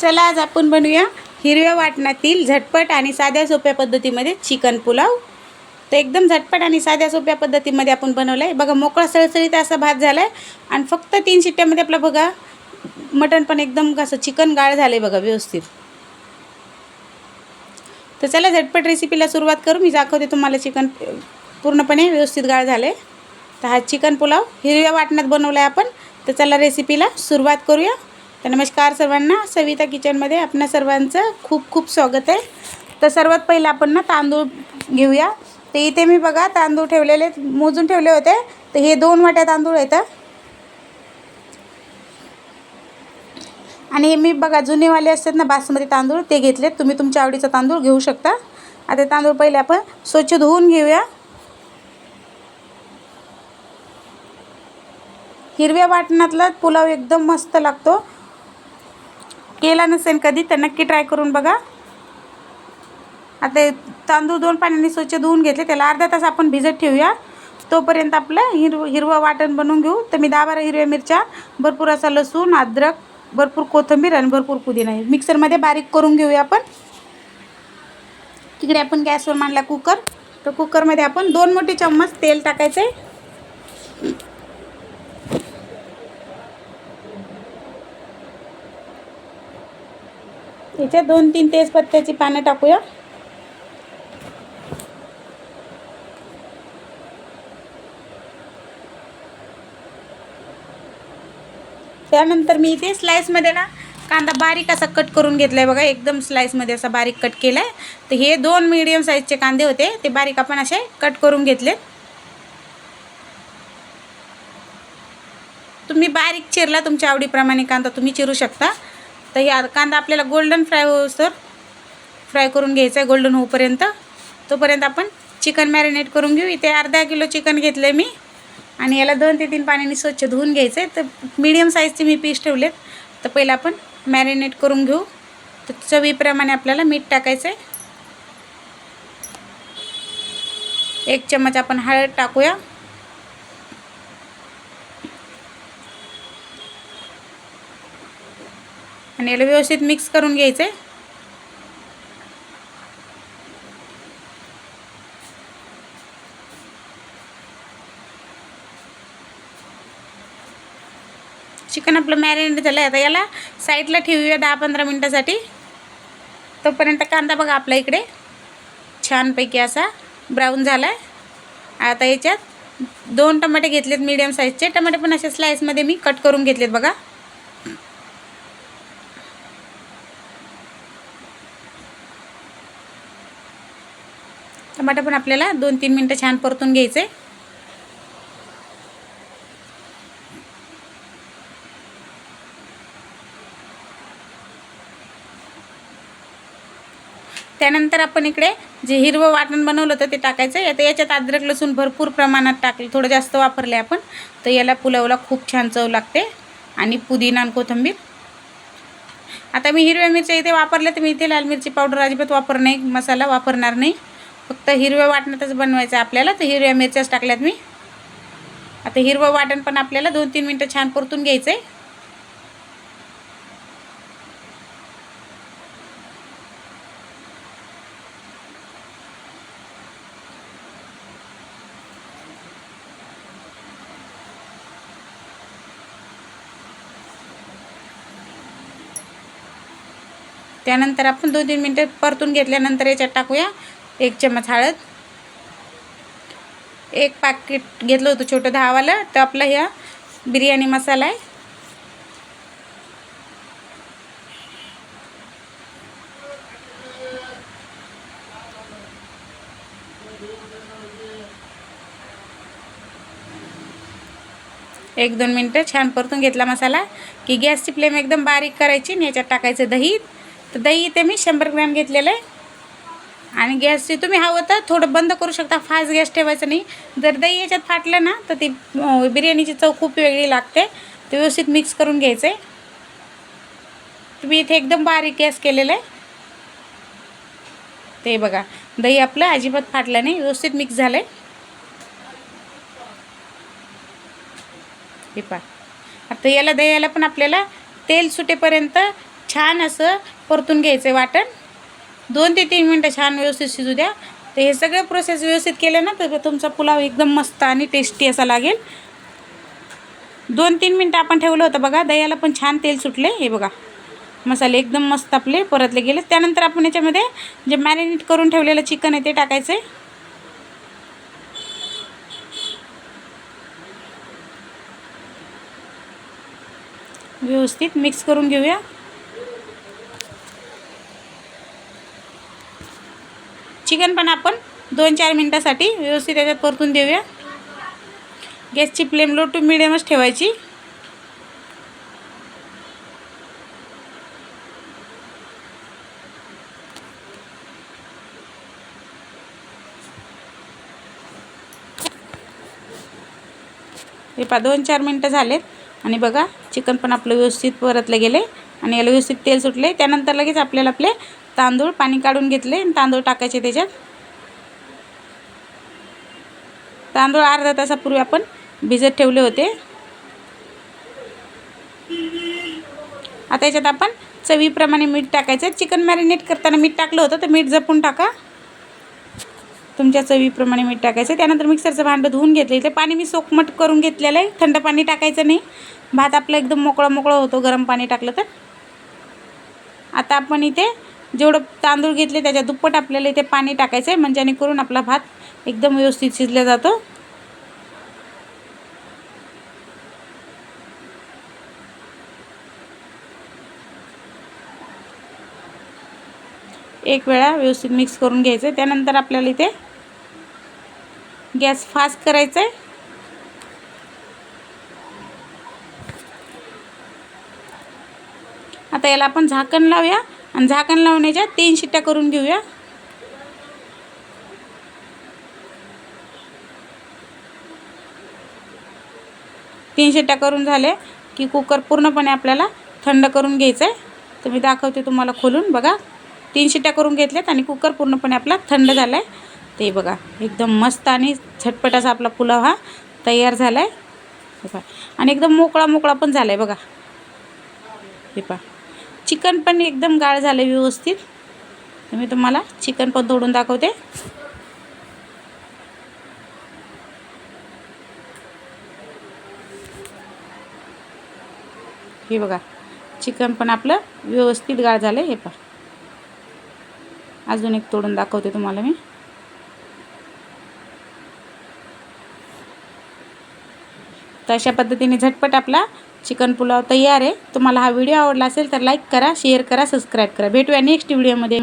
चला आज आपण बनवूया हिरव्या वाटणातील झटपट आणि साध्या सोप्या पद्धतीमध्ये चिकन पुलाव. तर एकदम झटपट आणि साध्या सोप्या पद्धतीमध्ये आपण बनवलं आहे बघा मोकळा सळसळीत असा भात झाला आहे आणि फक्त तीन शिट्ट्यामध्ये आपलं बघा मटण पण एकदम कसं चिकन गाळ झालं आहे बघा व्यवस्थित. तर चला झटपट रेसिपीला सुरुवात करू. मी दाखवते तुम्हाला चिकन पूर्णपणे व्यवस्थित गाळ झाले तर हा चिकन पुलाव हिरव्या वाटणात बनवला आहे आपण. तर चला रेसिपीला सुरुवात करूया. तर नमस्कार सर्वांना. सविता किचनमध्ये आपणा सर्वांचं खूप खूप स्वागत आहे. तर सर्वात पहिलं आपण ना तांदूळ घेऊया. तर इथे मी बघा तांदूळ ठेवलेले मोजून ठेवले होते. तर हे दोन वाट्या तांदूळ आहेत आणि हे मी बघा जुनेवाले असतात ना बासमती तांदूळ ते घेतलेत. तुम्ही तुमच्या आवडीचा तांदूळ घेऊ शकता. आता तांदूळ पहिले आपण स्वच्छ धुवून घेऊया. हिरव्या वाटणातला पुलाव एकदम मस्त लागतो. केला नसेल कधी तर नक्की ट्राय करून बघा. आता तांदूळ दोन पाण्याने स्वच्छ धुवून घेतले त्याला अर्धा तास आपण भिजत ठेवूया. तोपर्यंत आपलं हिरव हिरवं वाटण बनवून घेऊ. तर मी दहा बारा हिरव्या मिरच्या भरपूर असा लसूण अद्रक भरपूर कोथिंबीर आणि भरपूर पुदिना आहे मिक्सरमध्ये बारीक करून घेऊया आपण. तिकडे आपण गॅसवर मांडला कुकर तर कुकरमध्ये आपण दोन मोठे चम्मच तेल टाकायचे. याच्यात दोन तीन तेजपत्त्याची पानं टाकूया. त्यानंतर मी इथे स्लाईसमध्ये ना कांदा बारीक असा कट करून घेतला आहे बघा. एकदम स्लाईसमध्ये असा बारीक कट केला आहे तर हे दोन मीडियम साईजचे कांदे होते. ते बारीक आपण असे कट करून घेतले. तुम्ही बारीक चिरला तुमच्या आवडीप्रमाणे कांदा तुम्ही चिरू शकता. तर या कांदा आपल्याला गोल्डन फ्राय होसर फ्राय करून घ्यायचा आहे गोल्डन होईपर्यंत तोपर्यंत आपण चिकन मॅरिनेट करून घेऊ. इथे अर्धा किलो चिकन घेतलं आहे मी. आणि याला दोन ते तीन पाण्याने स्वच्छ धुवून घ्यायचं आहे तर मीडियम साईजचे मी पीस ठेवलेत. तर पहिलं आपण मॅरिनेट करून घेऊ. तर चवीप्रमाणे आपल्याला मीठ टाकायचं आहे एक चम्मच आपण हळद टाकूया. आणि याला व्यवस्थित मिक्स करून घ्यायचं. आहे चिकन आपलं मॅरिनेट झालं आहे आता याला साईडला ठेवूया दहा पंधरा मिनटासाठी. तोपर्यंत कांदा बघा आपला इकडे. छानपैकी असा ब्राऊन झाला आहे आता याच्यात दोन टमाटे घेतलेत मीडियम साईजचे टमाटे पण असे स्लाईसमध्ये मी कट करून घेतलेत बघा. टमाटे पण आपल्याला दोन तीन मिनटं छान परतून घ्यायचे. त्यानंतर आपण इकडे जे हिरवं वाटण बनवलं होतं ते टाकायचं. आता याच्यात अद्रक लसूण भरपूर प्रमाणात टाकलं. थोडं जास्त वापरले आपण. तर याला पुलावला खूप छान चव लागते. आणि पुदिना आणि कोथिंबीर. आता मी हिरव्या मिरच्या इथे वापरल्या तर मी इथे लाल मिरची पावडर अजिबात वापर नाही. मसाला वापरणार नाही. फक्त हिरव्या वाटणातच बनवायचं आपल्याला. तर हिरव्या मिरच्याच टाकल्यात मी. आता हिरवं वाटण पण आपल्याला दोन तीन मिनटं छान परतून घ्यायचं आहे त्यानंतर आपण दोन तीन मिनटं परतून घेतल्यानंतर याच्यात टाकूया. एक चम्मच हळद. एक पाकिट घेतलं होतं छोटं दहावालं. तर आपला ह्या बिर्याणी मसाला आहे. एक दोन मिनटं छान परतून घेतला मसाला. की गॅसची फ्लेम एकदम बारीक करायची आणि याच्यात टाकायचं दही. तर दही इथे मी शंभर ग्रॅम घेतलेलं आहे. आणि गॅसची तुम्ही हवं तर थोडं बंद करू शकता. फास्ट गॅस ठेवायचं नाही. जर दही याच्यात फाटलं ना तर ती बिर्याणीची चव खूप वेगळी लागते. ते व्यवस्थित मिक्स करून घ्यायचं आहे तुम्ही इथे एकदम बारीक गॅस केलेलं आहे. ते बघा. दही आपलं अजिबात फाटलं नाही. व्यवस्थित मिक्स झालं आहे हे पहा. आता याला दह्याला पण आपल्याला तेल सुटेपर्यंत छान असं परतून घ्यायचं आहे वाटण. दोन ते तीन मिनटं छान व्यवस्थित शिजू द्या. तर हे सगळे प्रोसेस व्यवस्थित केले ना तर तुमचा पुलाव एकदम मस्त आणि टेस्टी असा लागेल. दोन तीन मिनटं आपण ठेवलं होतं बघा दह्याला पण छान तेल सुटले हे बघा. मसाले एकदम मस्त आपले परतले गेले. त्यानंतर आपण याच्यामध्ये जे मॅरिनेट करून ठेवलेलं चिकन आहे ते टाकायचं. आहे व्यवस्थित मिक्स करून घेऊया. चिकन पण आपण दोन चार मिनटासाठी व्यवस्थित त्याच्यात परतून देऊया. गॅसची फ्लेम लो टू मिडियमच ठेवायची. हे पा दोन चार मिनटं झालेत. आणि बघा चिकन पण आपलं व्यवस्थित परतले गेले आणि याला व्यवस्थित तेल सुटले. त्यानंतर लगेच आपल्याला आपले तांदूळ पाणी काढून घेतले आणि तांदूळ टाकायचे त्याच्यात. तांदूळ अर्धा तासापूर्वी आपण भिजत ठेवले होते. आता याच्यात आपण चवीप्रमाणे मीठ टाकायचं. चिकन मॅरिनेट करताना मीठ टाकलं होतं तर मीठ जपून टाका. तुमच्या चवीप्रमाणे मीठ टाकायचं. त्यानंतर मिक्सरचं भांडं धुवून घेतलं. इथे पाणी मी सोकमट करून घेतलेलं आहे. थंड पाणी टाकायचं नाही. भात आपलं एकदम मोकळं मोकळं होतो गरम पाणी टाकलं तर. आता आपण इथे जेवढं तांदूळ घेतले त्याच्या दुप्पट आपल्याला इथे पाणी टाकायचं आहे म्हणजे करून आपला भात एकदम व्यवस्थित शिजला जातो. एक वेळा व्यवस्थित मिक्स करून घ्यायचं आहे त्यानंतर आपल्याला इथे गॅस फास्ट करायचा आहे आता याला आपण झाकण लावूया. आणि झाकण लावण्याच्या तीन शिट्ट्या करून घेऊया. तीन शिट्ट्या करून झाले की कुकर पूर्णपणे आपल्याला थंड करून घ्यायचं आहे तर मी दाखवते तुम्हाला खोलून. बघा तीन शिट्ट्या करून घेतल्यात आणि कुकर पूर्णपणे आपला थंड झाला आहे ते बघा एकदम मस्त आणि झटपट असा आपला पुलाव हा तयार झाला आहे बघा आणि एकदम मोकळा मोकळा पण झाला आहे बघा. हे पहा. चिकन पण एकदम गाळ झालं आहे व्यवस्थित. तर मी तुम्हाला चिकन पण तोडून दाखवते. हे बघा चिकन पण आपलं व्यवस्थित गाळ झालं आहे हे पहा. अजून एक तोडून दाखवते तुम्हाला मी. तर अशा पद्धतीने झटपट आपला चिकन पुलाव तयार आहे. तुम्हाला हा व्हिडिओ आवडला असेल तर लाईक करा शेअर करा सबस्क्राईब करा. भेटूया नेक्स्ट व्हिडिओमध्ये